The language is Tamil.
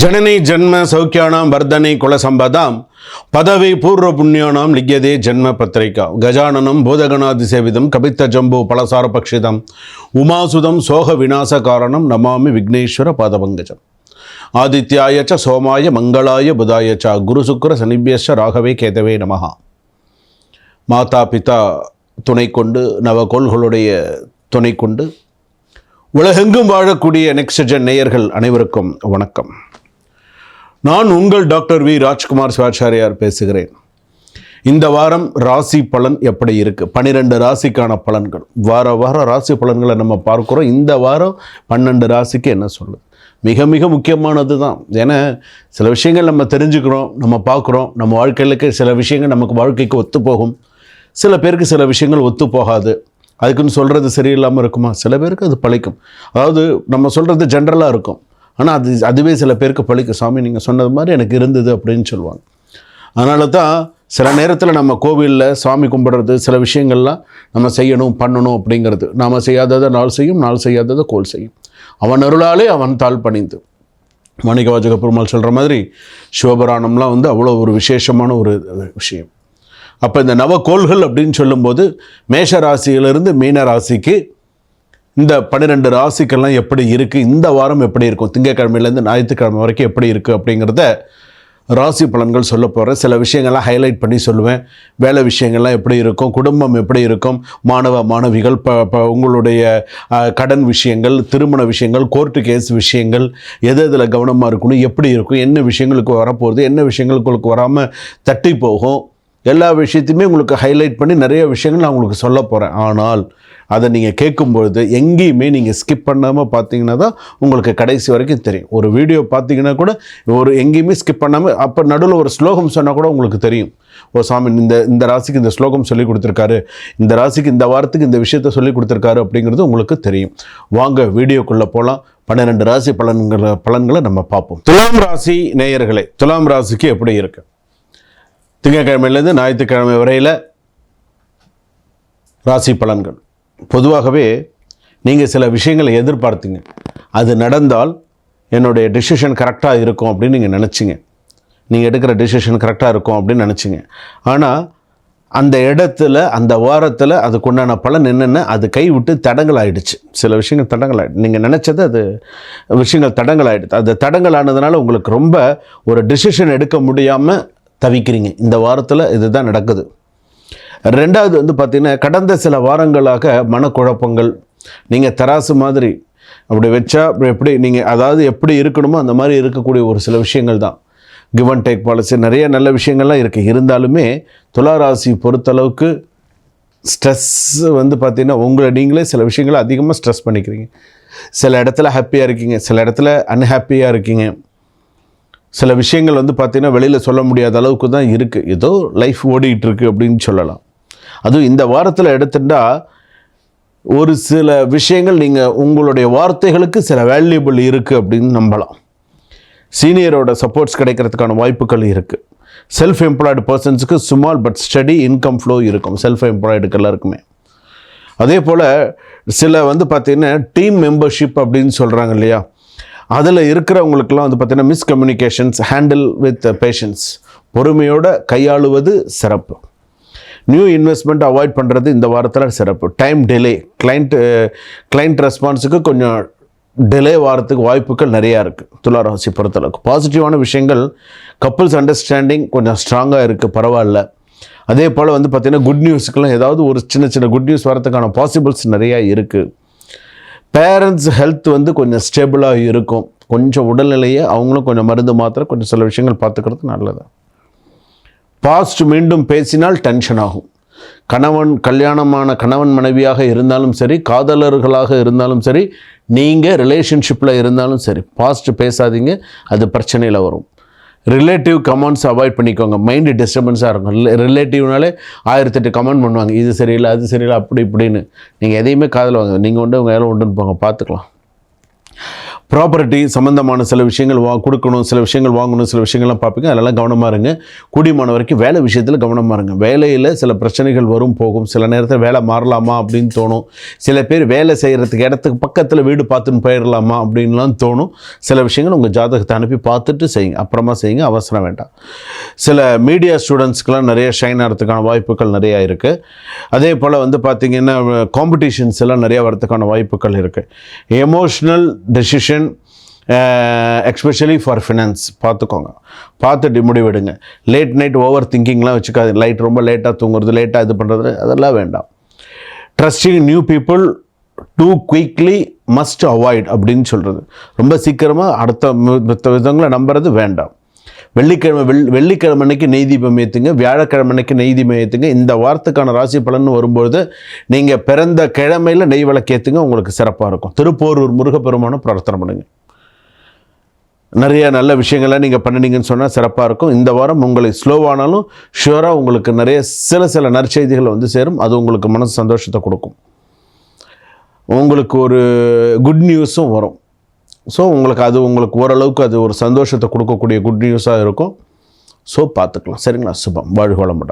ஜனனி ஜன்ம சௌக்கியானாம் வர்தனை குலசம்பதாம் பதவி பூர்வ புண்ணியானாம் லிக்யதே ஜன்ம பத்திரிகா. கஜானனம் பூதகணாதி சேவிதம் கபித்த ஜம்பு பலசார பக்ஷிதம் உமாசுதம் சோக விநாச காரணம் நமாமி விக்னேஸ்வர பாதபங்கஜம். ஆதித்யாயச்ச சோமாய மங்களாய புதாயச்சா குரு சுக்கர சனிபியஸ்ச ராகவே கேதவே நமகா மாதா பிதா துணை கொண்டு நவகோள்களுடைய துணை கொண்டு உலகெங்கும் வாழக்கூடிய நெக்ஸ்ட் ஜென் நேயர்கள் அனைவருக்கும் வணக்கம். நான் உங்கள் டாக்டர் வி. ராஜ்குமார் சிவாச்சாரியார் பேசுகிறேன். இந்த வாரம் ராசி பலன் எப்படி இருக்குது பன்னிரெண்டு ராசிக்கான பலன்கள். வார வாரம் ராசி பலன்களை நம்ம பார்க்குறோம். இந்த வாரம் பன்னெண்டு ராசிக்கு என்ன சொல்லுது? மிக மிக முக்கியமானது தான் ஏன்னா சில விஷயங்கள் நம்ம தெரிஞ்சுக்கிறோம் நம்ம பார்க்குறோம். நம்ம வாழ்க்கையிலுக்கு சில விஷயங்கள் நமக்கு வாழ்க்கைக்கு ஒத்து போகும். சில பேருக்கு சில விஷயங்கள் ஒத்து போகாது. அதுக்குன்னு சொல்கிறது சரியில்லாமல் இருக்குமா? சில பேருக்கு அது பழிக்கும். அதாவது நம்ம சொல்கிறது ஜென்ரலாக இருக்கும். ஆனால் அது அதுவே சில பேருக்கு பழிக்கும் சாமி நீங்கள் சொன்னது மாதிரி எனக்கு இருந்தது அப்படின்னு சொல்லுவாங்க. அதனால தான் சில நேரத்தில் நம்ம கோவிலில் சாமி கும்பிட்றது சில விஷயங்கள்லாம் நம்ம செய்யணும் பண்ணணும் அப்படிங்கிறது. நாம் செய்யாததை நாள் செய்யும் நாள் செய்யாததை கோல் செய்யும். அவன் அருளாலே அவன் தாழ் பணிந்து. மாணிக்க வாஜக பெருமாள் சொல்கிற மாதிரி சிவபுராணம்லாம் வந்து அவ்வளோ ஒரு விசேஷமான ஒரு விஷயம். அப்போ இந்த நவகோள்கள் அப்படின்னு சொல்லும்போது மேஷ ராசியிலிருந்து மீன ராசிக்கு இந்த பன்னிரெண்டு ராசிக்கெல்லாம் எப்படி இருக்குது இந்த வாரம் எப்படி இருக்கும்? திங்கக்கிழமையிலேருந்து ஞாயிற்றுக்கிழமை வரைக்கும் எப்படி இருக்குது அப்படிங்கிறத ராசி பலன்கள் சொல்ல போகிறேன் சில விஷயங்கள்லாம் ஹைலைட் பண்ணி சொல்லுவேன். வேலை விஷயங்கள்லாம் எப்படி இருக்கும்? குடும்பம் எப்படி இருக்கும்? மாணவ மாணவிகள் ப ப உங்களுடைய கடன் விஷயங்கள் திருமண விஷயங்கள் கோர்ட்டு கேஸ் விஷயங்கள் எது எதில் கவனமாக இருக்கணும்? எப்படி இருக்கும்? என்ன விஷயங்களுக்கு வரப்போகுது? என்ன விஷயங்களுக்கு வராமல் தட்டி போகும்? எல்லா விஷயத்தையுமே உங்களுக்கு ஹைலைட் பண்ணி நிறைய விஷயங்கள் நான் உங்களுக்கு சொல்ல போகிறேன் ஆனால் அதை நீங்கள் கேட்கும்பொழுது எங்கேயுமே நீங்கள் ஸ்கிப் பண்ணாமல் பார்த்தீங்கன்னா தான் உங்களுக்கு கடைசி வரைக்கும் தெரியும். ஒரு வீடியோ பார்த்தீங்கன்னா கூட ஒரு எங்கேயுமே ஸ்கிப் பண்ணாமல் அப்போ நடுவில் ஒரு ஸ்லோகம் சொன்னால் கூட உங்களுக்கு தெரியும். ஓ சாமி இந்த இந்த ராசிக்கு இந்த ஸ்லோகம் சொல்லி கொடுத்துருக்காரு. இந்த ராசிக்கு இந்த வாரத்துக்கு இந்த விஷயத்த சொல்லி கொடுத்துருக்காரு அப்படிங்கிறது உங்களுக்கு தெரியும். வாங்க வீடியோக்குள்ளே போகலாம் பன்னிரெண்டு ராசி பலன்களை பலன்களை நம்ம பார்ப்போம். துலாம் ராசி நேயர்களே துலாம் ராசிக்கு எப்படி இருக்குது திங்கட்கிழமையிலேருந்து ஞாயிற்றுக்கிழமை வரையில் ராசி பலன்கள். பொதுவாகவே நீங்கள் சில விஷயங்களை எதிர்பார்த்தீங்க. அது நடந்தால் என்னுடைய டிசிஷன் கரெக்டாக இருக்கும் அப்படின்னு நீங்கள் நினச்சிங்க. நீங்கள் எடுக்கிற டிசிஷன் கரெக்டாக இருக்கும் அப்படின்னு நினச்சிங்க. ஆனால் அந்த இடத்துல அந்த வாரத்தில் அதுக்குண்டான பலன் என்னென்ன அது கை விட்டு தடங்கள் ஆகிடுச்சு சில விஷயங்கள் தடங்கள் ஆகிடுச்சு நீங்கள் நினச்சது அது விஷயங்கள் தடங்கள் ஆயிடுச்சு. அது தடங்கள் ஆனதுனால உங்களுக்கு ரொம்ப ஒரு டிசிஷன் எடுக்க முடியாமல் தவிக்கிறீங்க. இந்த வாரத்தில் இதுதான் நடக்குது. ரெண்டாவது வந்து பார்த்திங்கன்னா கடந்த சில வாரங்களாக மனக்குழப்பங்கள். நீங்கள் தராசு மாதிரி அப்படி வச்சா எப்படி நீங்கள் அதாவது எப்படி இருக்கணுமோ அந்த மாதிரி இருக்கக்கூடிய ஒரு சில விஷயங்கள் தான். கிவ் அண்ட் டேக் பாலிசி நிறைய நல்ல விஷயங்கள்லாம் இருக்குது இருந்தாலுமே துளாராசி பொறுத்தளவுக்கு ஸ்ட்ரெஸ் வந்து பார்த்திங்கன்னா உங்களை நீங்களே சில விஷயங்களை அதிகமாக ஸ்ட்ரெஸ் பண்ணிக்கிறீங்க. சில இடத்துல ஹாப்பியாக இருக்கீங்க. சில இடத்துல அன்ஹாப்பியாக இருக்கீங்க. சில விஷயங்கள் வந்து பார்த்திங்கன்னா வெளியில் சொல்ல முடியாத அளவுக்கு தான் இருக்குது ஏதோ லைஃப் ஓடிக்கிட்டு இருக்குது அப்படின்னு சொல்லலாம். அதுவும் இந்த வாரத்தில் எடுத்துட்டா ஒரு சில விஷயங்கள் நீங்கள் உங்களுடைய வார்த்தைகளுக்கு சில வேல்யூபிள் இருக்குது அப்படின்னு நம்பலாம். சீனியரோட சப்போர்ட்ஸ் கிடைக்கிறதுக்கான வாய்ப்புகள் இருக்குது self employed பர்சன்ஸுக்கு small but steady income flow இருக்கும். செல்ஃப் எம்ப்ளாய்டுக்கு எல்லாருக்குமே. அதே போல் சில வந்து பார்த்திங்கன்னா டீம் மெம்பர்ஷிப் அப்படின்னு சொல்கிறாங்க இல்லையா? அதில் இருக்கிறவங்களுக்கெல்லாம் வந்து பார்த்திங்கன்னா மிஸ்கம்யூனிகேஷன்ஸ் ஹேண்டில் வித் பேஷன்ஸ் பொறுமையோட கையாளுவது சிறப்பு. நியூ இன்வெஸ்ட்மெண்ட் அவாய்ட் பண்ணுறது இந்த வாரத்தில் சிறப்பு. டைம் டிலே கிளைண்ட் கிளைண்ட் ரெஸ்பான்ஸுக்கு கொஞ்சம் டிலே வாரத்துக்கு வாய்ப்புகள் நிறையா இருக்குது துளாராசி பொறுத்தளவுக்கு. பாசிட்டிவான விஷயங்கள் கப்புள்ஸ் அண்டர்ஸ்டாண்டிங் கொஞ்சம் ஸ்ட்ராங்காக இருக்குது பரவாயில்ல. அதே போல் வந்து பார்த்திங்கன்னா குட் நியூஸுக்கெல்லாம் ஏதாவது ஒரு சின்ன சின்ன குட் நியூஸ் வரதுக்கான பாசிபிள்ஸ் நிறையா இருக்குது பேரண்ட்ஸ் ஹெல்த் வந்து கொஞ்சம் ஸ்டேபிளாக இருக்கும். கொஞ்சம் உடல்நிலையை அவங்களும் கொஞ்சம் மருந்து மாத்திரை கொஞ்சம் சில விஷயங்கள் பார்த்துக்கிறது நல்லது. பாஸ்ட் மீண்டும் பேசினால் டென்ஷன் ஆகும். கணவன் கல்யாணமான கணவன் மனைவியாக இருந்தாலும் சரி காதலர்களாக இருந்தாலும் சரி நீங்கள் ரிலேஷன்ஷிப்பில் இருந்தாலும் சரி பாஸ்ட் பேசாதீங்க அது பிரச்சனையில் வரும். ரிலேட்டிவ் கமெண்ட்ஸ் அவாய்ட் பண்ணிக்கோங்க. மைண்டு டிஸ்டர்பன்ஸாக இருக்கும். ரிலேட்டிவ்னாலே ஆயிரத்தெட்டு கமெண்ட் பண்ணுவாங்க. இது சரியில்லை அது சரியில்லை அப்படி இப்படின்னு. நீங்கள் எதையுமே காதில் வாங்க நீங்கள் உண்டு உங்கள் வேலை உண்டுன்னு போங்க பார்த்துக்கலாம் ப்ராப்பர்ட்டி சம்மந்தமான சில விஷயங்கள் வா கொடுக்கணும் சில விஷயங்கள் வாங்கணும் சில விஷயங்கள்லாம் பார்ப்பீங்க. அதெல்லாம் கவனமாக இருங்க. கூடியமான வரைக்கும் வேலை விஷயத்தில் கவனமாக இருங்க. வேலையில் சில பிரச்சனைகள் வரும் போகும். சில நேரத்தில் வேலை மாறலாமா அப்படின்னு தோணும். சில பேர் வேலை செய்கிறதுக்கு இடத்துக்கு பக்கத்தில் வீடு பார்த்துன்னு போயிடலாமா அப்படின்லாம் தோணும். சில விஷயங்கள் உங்கள் ஜாதகத்தை அனுப்பி பார்த்துட்டு செய்யுங்க. அப்புறமா செய்யுங்க. அவசரம் வேண்டாம். சில மீடியா ஸ்டூடெண்ட்ஸ்க்கெலாம் நிறைய ஷைன் ஆகிறதுக்கான வாய்ப்புகள் நிறையா இருக்குது அதே போல் வந்து பார்த்திங்கன்னா காம்படிஷன்ஸ் எல்லாம் நிறையா வரதுக்கான வாய்ப்புகள் இருக்குது emotional decision especially for finance பார்த்துக்கோங்க. பார்த்துட்டு முடிவெடுங்க. லேட் நைட் ஓவர் திங்கிங்லாம் வச்சுக்காது லைட் ரொம்ப லேட்டாக தூங்குறது லேட்டாக இது பண்ணுறது அதெல்லாம் வேண்டாம். Trusting new people too quickly must avoid அப்படின்னு சொல்கிறது ரொம்ப சீக்கிரமாக அடுத்த மி- விதங்களை நம்புறது வேண்டாம். வெள்ளிக்கிழமை வெள் வெள்ளிக்கிழமை அன்னைக்கு நெய் தீபம் ஏற்றுங்க வியாழக்கிழமை அன்னைக்கு நெய் தீபம் ஏற்றுங்க இந்த வாரத்துக்கான ராசி பலன் வரும்பொழுது நீங்கள் பிறந்த கிழமையில் நெய் விளக்கு ஏற்றுங்க உங்களுக்கு சிறப்பாக இருக்கும். திருப்போரூர் முருகப்பெருமானும் பிரார்த்தனை பண்ணுங்க. நிறைய நல்ல விஷயங்களை நீங்கள் பண்ணினீங்கன்னு சொன்னால் சிறப்பாக இருக்கும். இந்த வாரம் உங்களை ஸ்லோவானாலும் ஷுவராக உங்களுக்கு நிறைய சில சில நற்செய்திகள் வந்து சேரும். அது உங்களுக்கு மனசு சந்தோஷத்தை கொடுக்கும். உங்களுக்கு ஒரு குட் நியூஸும் வரும். ஸோ உங்களுக்கு அது உங்களுக்கு ஓரளவுக்கு அது ஒரு சந்தோஷத்தை கொடுக்கக்கூடிய குட் நியூஸாக இருக்கும். ஸோ பார்த்துக்கலாம். சரிங்களா? சுபம். வாழ்கோளமுடன்